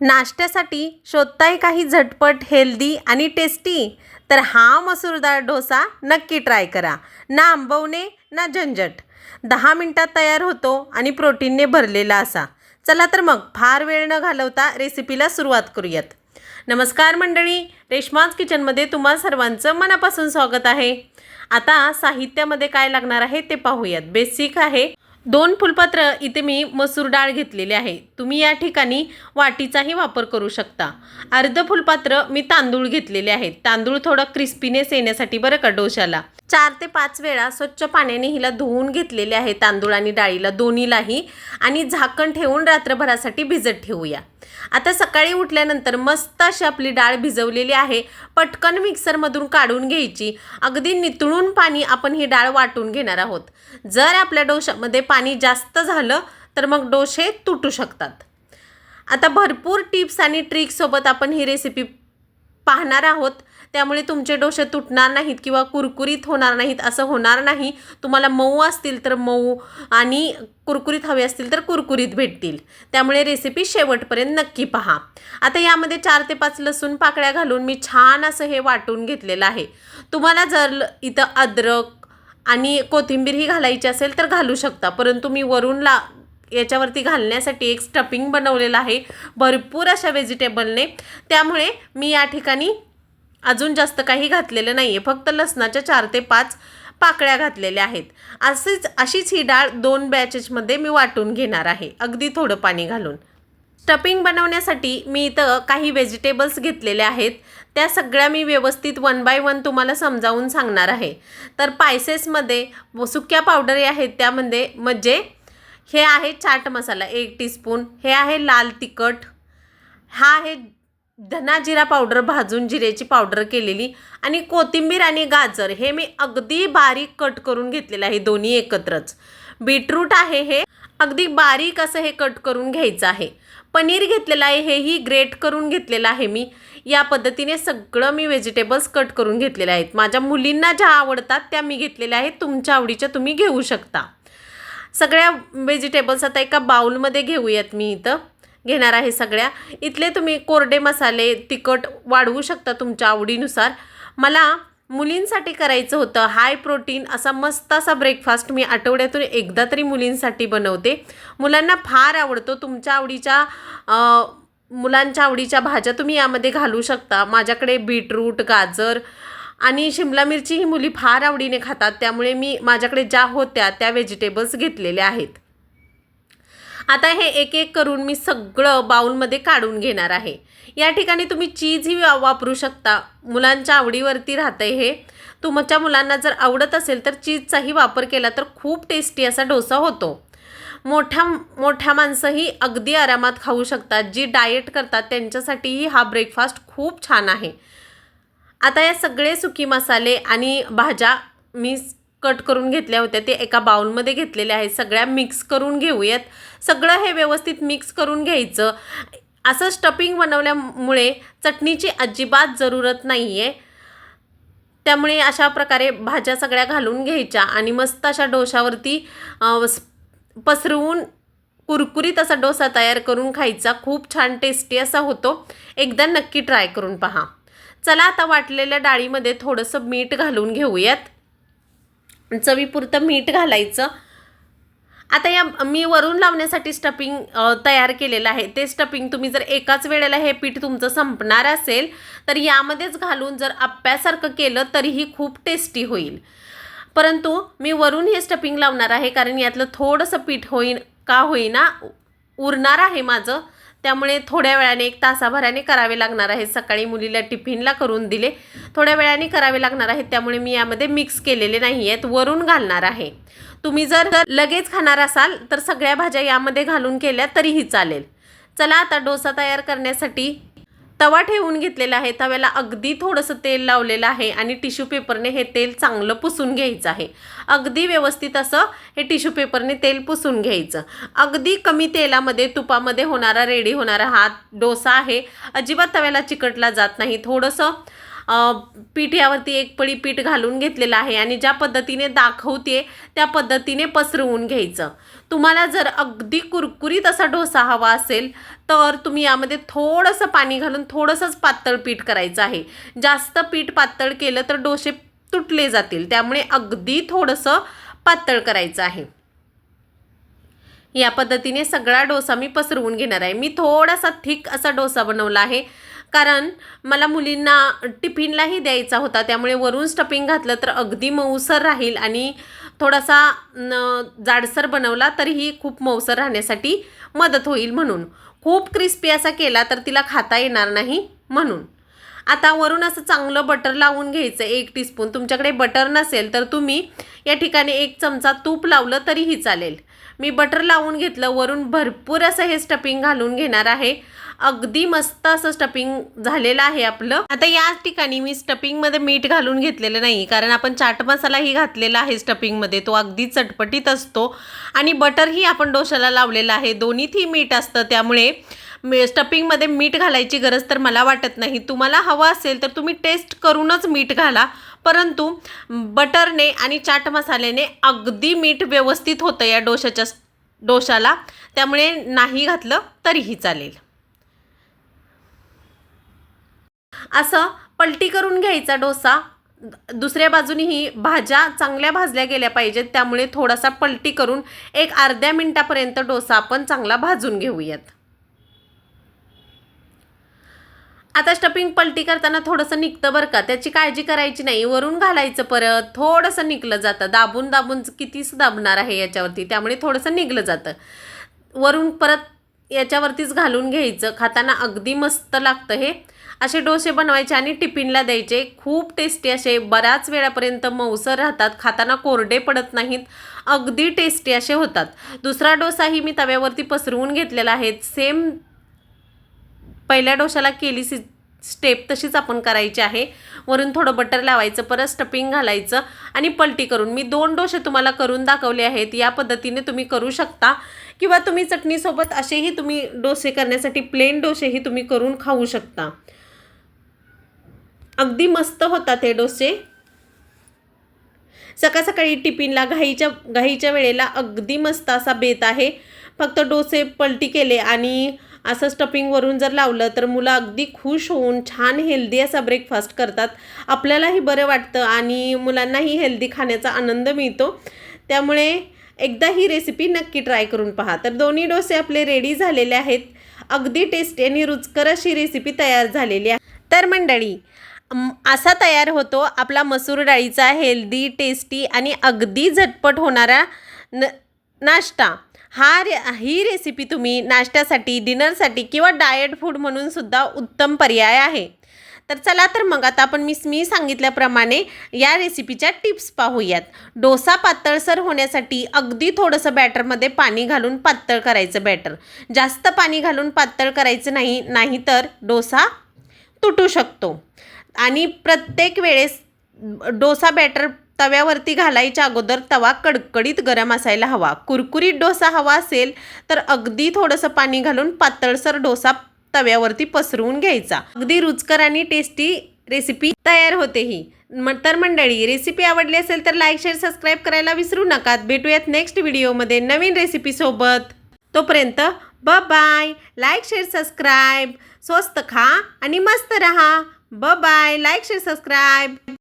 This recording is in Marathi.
नाश्त्यासाठी शोधताय काही झटपट हेल्दी आणि टेस्टी? तर हा मसूर डाळ डोसा नक्की ट्राय करा. ना आंबवणे ना झंझट. दहा मिनटात तयार होतो आणि प्रोटीनने भरलेला असा. चला तर मग फार वेळ न घालवता रेसिपीला सुरुवात करूयात. नमस्कार मंडळी रेश्माज किचनमध्ये तुम्हा सर्वांचं मनापासून स्वागत आहे. आता साहित्यामध्ये काय लागणार आहे ते पाहूयात. बेसिक आहे दोन फुलपात्र इथे मी मसूर डाळ घेतलेली आहे. तुम्ही या ठिकाणी वाटीचाही वापर करू शकता. अर्ध फुलपात्र मी तांदूळ घेतलेले आहेत. तांदूळ थोडं क्रिस्पीनेस येण्यासाठी बरं का डोशाला चार ते पाच वेळा स्वच्छ पाण्याने हिला धुवून घेतलेले आहे तांदूळ आणि डाळीला दोन्हीलाही आणि झाकण ठेवून रात्रभरासाठी भिजत ठेवूया. आता सकाळी उठल्यानंतर मस्त अशी आपली डाळ भिजवलेली आहे. पटकन मिक्सरमधून काढून घ्यायची. अगदी नितळून पाणी आपण ही डाळ वाटून घेणार आहोत. जर आपल्या डोशामध्ये पाणी जास्त झालं तर मग डोसे तुटू शकतात. आता भरपूर टिप्स आणि ट्रिकसोबत आपण ही रेसिपी पाहणार आहोत. त्यामुळे तुमचे डोसे तुटणार नाहीत किंवा कुरकुरीत होणार नाहीत असं होणार नाही. तुम्हाला मऊ असतील तर मऊ आणि कुरकुरीत हवे असतील तर कुरकुरीत भेटतील. त्यामुळे रेसिपी शेवटपर्यंत नक्की पहा. आता यामध्ये चार ते पाच लसूण पाकळ्या घालून मी छान असं हे वाटून घेतलेलं आहे. तुम्हाला जर इथं अद्रक आणि कोथिंबीर ही घालायची असेल तर घालू शकता परंतु मी वरून ला याच्यावरती घालण्यासाठी एक स्टफिंग बनवलेलं आहे. भरपूर अशा व्हेजिटेबलने त्यामुळे मी या ठिकाणी अजून जास्त काही घातलेलं नाही आहे फक्त लसणाच्या चार ते पाच पाकळ्या घातलेल्या आहेत. असेच अशीच ही डाळ दोन बॅचेसमध्ये मी वाटून घेणार आहे. अगदी थोडं पाणी घालून. स्टफिंग बनवण्यासाठी मी इथं काही व्हेजिटेबल्स घेतलेले आहेत. त्या सगळ्या मी व्यवस्थित वन बाय वन तुम्हाला समजावून सांगणार आहे. तर पायसेसमध्ये व सुक्या पावडरी आहेत त्यामध्ये म्हणजे हे आहे चाट मसाला एक टीस्पून हे आहे लाल तिखट. हा आहे धना जिरा पावडर भाजून जिऱ्याची पावडर केलेली. आणि कोथिंबीर आणि गाजर हे मी अगदी बारीक कट करून घेतलेलं आहे दोन्ही एकत्रच. बीटरूट आहे हे. अगदी बारीक असं हे कट करून घ्यायचं आहे. पनीर घेतलेलं आहे हेही ग्रेट करून घेतलेलं आहे मी. या पद्धतीने सगळं मी व्हेजिटेबल्स कट करून घेतलेले आहेत. माझ्या मुलींना ज्या आवडतात त्या मी घेतलेल्या आहेत. तुमच्या आवडीच्या तुम्ही घेऊ शकता. सगळ्या व्हेजिटेबल्स आता एका बाउलमध्ये घेऊयात मी इथं. घेणार आहे सगळ्या. इथले तुम्ही कोरडे मसाले तिखट वाढवू शकता तुमच्या आवडीनुसार. मला मुलींसाठी करायचं होतं हाय प्रोटीन असा मस्त असा ब्रेकफास्ट मी आठवड्यातून एकदा तरी मुलींसाठी बनवते. मुलांना फार आवडतो. तुमच्या आवडीच्या मुलांच्या आवडीच्या भाज्या तुम्ही यामध्ये घालू शकता. माझ्याकडे बीटरूट गाजर आणि शिमला मिरची ही मुली फार आवडीने खातात त्यामुळे मी माझ्याकडे ज्या होत्या त्या व्हेजिटेबल्स घेतलेल्या आहेत. आता हे एक एक करून मी सगळं बाउलमध्ये काढून घेणार आहे. या ठिकाणी तुम्ही चीजही वा- वापरू शकता. मुलांच्या आवडीवरती राहतं हे. तुमच्या मुलांना जर आवडत असेल तर चीजचाही वापर केला तर खूप टेस्टी असा डोसा होतो. मोठ्या मोठ्या माणसंही अगदी आरामात खाऊ शकतात. जी डाएट करतात त्यांच्यासाठीही हा ब्रेकफास्ट खूप छान आहे. आता या सगळे सुकी मसाले आणि भाज्या मी कट करून घेतल्या होत्या ते एका बाउलमध्ये घेतलेल्या आहेत. सगळ्या मिक्स करून घेऊयात. सगळं हे व्यवस्थित मिक्स करून घ्यायचं. असं स्टफिंग बनवल्यामुळे चटणीची अजिबात जरूरत नाही आहे त्यामुळे अशा प्रकारे भाज्या सगळ्या घालून घ्यायच्या आणि मस्त अशा डोशावरती पसरवून कुरकुरीत असा डोसा तयार करून खायचा. खूप छान टेस्टी असा होतो. एकदा नक्की ट्राय करून पहा. चला आता वाटलेल्या डाळीमध्ये थोडंसं मीठ घालून घेऊयात. चवीपुरतं मीठ घालायचं. आता या मी वरून लावण्यासाठी स्टफिंग तयार केलेलं आहे. ते स्टफिंग तुम्ही जर एकाच वेळेला हे पीठ तुमचं संपणार असेल तर यामध्येच घालून जर आप्प्यासारखं केलं तरीही खूप टेस्टी होईल. परंतु मी वरून हे स्टफिंग लावणार आहे कारण यातलं थोडंसं पीठ होईन का होईना उरणार आहे माझं. त्यामुळे थोड्या वेळाने एक तासाभराने करावे लागणार आहे. सकाळी मुलीला टिफिनला करून दिले. थोड्या वेळाने करावे लागणार आहेत त्यामुळे मी यामध्ये मिक्स केलेले नाही आहेत वरून घालणार आहे. तुम्ही जर लगेच खाणार असाल तर सगळ्या भाज्या यामध्ये घालून केल्या तरीही चालेल. चला आता डोसा तयार करण्यासाठी तवा ठेवून घेतलेला आहे. तव्याला अगदी थोडंसं तेल लावलेलं आहे आणि टिश्यू पेपरने हे तेल चांगलं पुसून घ्यायचं आहे. अगदी व्यवस्थित असं हे टिश्यू पेपरने तेल पुसून घ्यायचं. अगदी कमी तेलामध्ये तुपामध्ये होणारा रेडी होणारा हा डोसा आहे. अजिबात तव्याला चिकटला जात नाही. थोडंसं पिठ्यावरती पीठ यावरती एक पळी पीठ घालून घेतलेलं आहे आणि ज्या पद्धतीने दाखवते त्या पद्धतीने पसरवून घ्यायचं. तुम्हाला जर अगदी कुरकुरीत असा डोसा हवा असेल तर तुम्ही यामध्ये थोडंसं पाणी घालून थोडंसंच पातळ पीठ करायचं आहे. जास्त पीठ पातळ केलं तर डोसे तुटले जातील त्यामुळे अगदी थोडंसं पातळ करायचं आहे. या पद्धतीने सगळा डोसा मी पसरवून घेणार आहे. मी थोडासा थिक असा डोसा बनवला आहे. कारण मला मुलींना टिफिनलाही द्यायचा होता त्यामुळे वरून स्टफिंग घातलं तर अगदी मऊसर राहील आणि थोडासा न जाडसर बनवला तरीही खूप मऊसर राहण्यासाठी मदत होईल म्हणून. खूप क्रिस्पी असा केला तर तिला खाता येणार नाही म्हणून. आता वरून असं चांगलं बटर लावून घ्यायचं एक टीस्पून तुमच्याकडे बटर नसेल तर तुम्ही या ठिकाणी एक चमचा तूप लावलं तरीही चालेल. मी बटर लावून घेतलं वरून भरपूर असं हे स्टफिंग घालून घेणार आहे. अगदी मस्त असं स्टपिंग झालेलं आहे आपलं. आता या ठिकाणी मी स्टफिंगमध्ये मीठ घालून घेतलेलं नाही कारण आपण चाट मसालाही घातलेला आहे स्टपिंगमध्ये तो अगदी चटपटीत असतो. आणि बटरही आपण डोशाला लावलेलं आहे. दोन्हीतही मीठ असतं. त्यामुळे मी मीठ घालायची गरज तर मला वाटत नाही. तुम्हाला हवं असेल तर तुम्ही टेस्ट करूनच मीठ घाला. परंतु बटरने आणि चाट मसाल्याने अगदी मीठ व्यवस्थित होतं या डोशाच्या डोशाला त्यामुळे नाही घातलं तरीही चालेल. असं पलटी करून घ्यायचा डोसा. दुसऱ्या बाजूनेही भाज्या चांगल्या भाजल्या गेल्या पाहिजेत. त्यामुळे थोडासा पलटी करून एक अर्ध्या मिनटापर्यंत डोसा आपण चांगला भाजून घेऊयात. आता स्टपिंग पलटी करताना थोडंसं निघतं बरं का? त्याची काळजी करायची नाही. वरून घालायचं परत. थोडंसं निघलं जातं. दाबून दाबून कितीच दाबणार आहे याच्यावरती? त्यामुळे थोडंसं निघलं जातं. वरून परत याच्यावरतीच घालून घ्यायचं. खाताना अगदी मस्त लागतं हे. असे डोसे बनवायचे आणि टिफिनला द्यायचे. खूप टेस्टी असे बऱ्याच वेळापर्यंत मऊसर राहतात खाताना कोरडे पडत नाहीत अगदी टेस्टी असे होतात. दुसरा डोसाही मी तव्यावरती पसरवून घेतलेला आहे. सेम पहिल्या डोशाला केली सी स्टेप तशीच आपण करायची आहे. वरून थोडं बटर लावायचं परत स्टपिंग घालायचं आणि पलटी करून. मी दोन डोसे तुम्हाला करून दाखवले आहेत. या पद्धतीने तुम्ही करू शकता. किंवा तुम्ही चटणीसोबत असेही तुम्ही डोसे करण्यासाठी प्लेन डोसेही तुम्ही करून खाऊ शकता. अगदी मस्त होतात हे डोसे. सकाळ सकाळी टिफिनला घाईच्या घाईच्या वेळेला अगदी मस्त असा बेत आहे. फक्त डोसे पलटी केले आणि असं स्टपिंगवरून जर लावलं तर मुलं अगदी खुश होऊन छान हेल्दी असा ब्रेकफास्ट करतात. आपल्यालाही बरं वाटतं आणि मुलांनाही हेल्दी खाण्याचा आनंद मिळतो. त्यामुळे एकदा ही रेसिपी नक्की ट्राय करून पहा. तर दोन्ही डोसे आपले रेडी झालेले आहेत. अगदी टेस्टी आणि रुचकर अशी रेसिपी तयार झालेली आहे. तर मंडळी असा तयार होतो. आपला मसूर डाळीचा हेल्दी टेस्टी आणि अगदी झटपट होणारा न नाश्ता. हा रे ही रेसिपी तुम्ही नाश्त्यासाठी डिनरसाठी किंवा डाएट फूड म्हणून सुद्धा उत्तम पर्याय आहे. तर चला तर मग आता आपण मी मी सांगितल्याप्रमाणे या रेसिपीच्या टिप्स पाहूयात. डोसा पातळसर होण्यासाठी अगदी थोडंसं बॅटरमध्ये पाणी घालून पातळ करायचं बॅटर जास्त पाणी घालून पातळ करायचं नाही नाहीतर डोसा तुटू शकतो. आणि प्रत्येक वेळेस डोसा बॅटर तव्यावरती घालायच्या अगोदर तवा कडकडीत गरम असायला हवा. कुरकुरीत डोसा हवा असेल तर अगदी थोडंसं पाणी घालून पातळसर डोसा तव्यावरती पसरवून घ्यायचा. अगदी रुचकर आणि टेस्टी रेसिपी तयार होते ही. म- तर मंडळी रेसिपी आवडली असेल तर लाईक शेअर सबस्क्राईब करायला विसरू नका भेटूयात नेक्स्ट व्हिडिओमध्ये नवीन रेसिपीसोबत तोपर्यंत ब बाय लाईक शेअर सबस्क्राईब स्वस्त खा आणि मस्त रहा ब बाय लाईक शेअर सबस्क्राईब